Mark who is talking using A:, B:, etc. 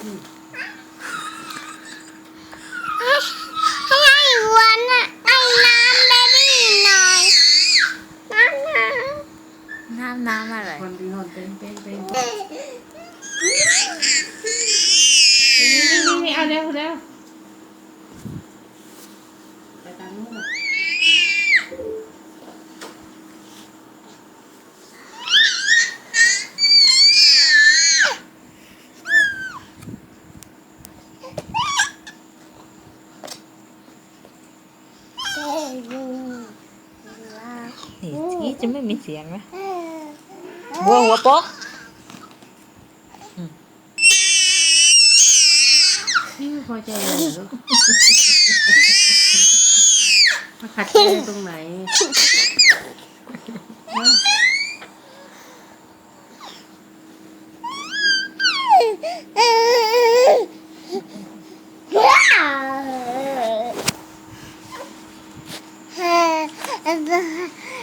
A: ให้ให้วัวน่ะให้น้ำเบบี้หน่อยน้ำน้
B: น้ำน้ำอะไร
C: คนดีนอนเต้นเต้นเต้นำ นี่นี่นี่เอาเร็วเร็วไปตามนู้นน่ะ
B: นี่ที่จะไม่มีเสียงนะหัวหัวโป๊ก
C: นี่ไม่พอใจเลยเหรอลูกมาขัดใจตรงไหน 不 喝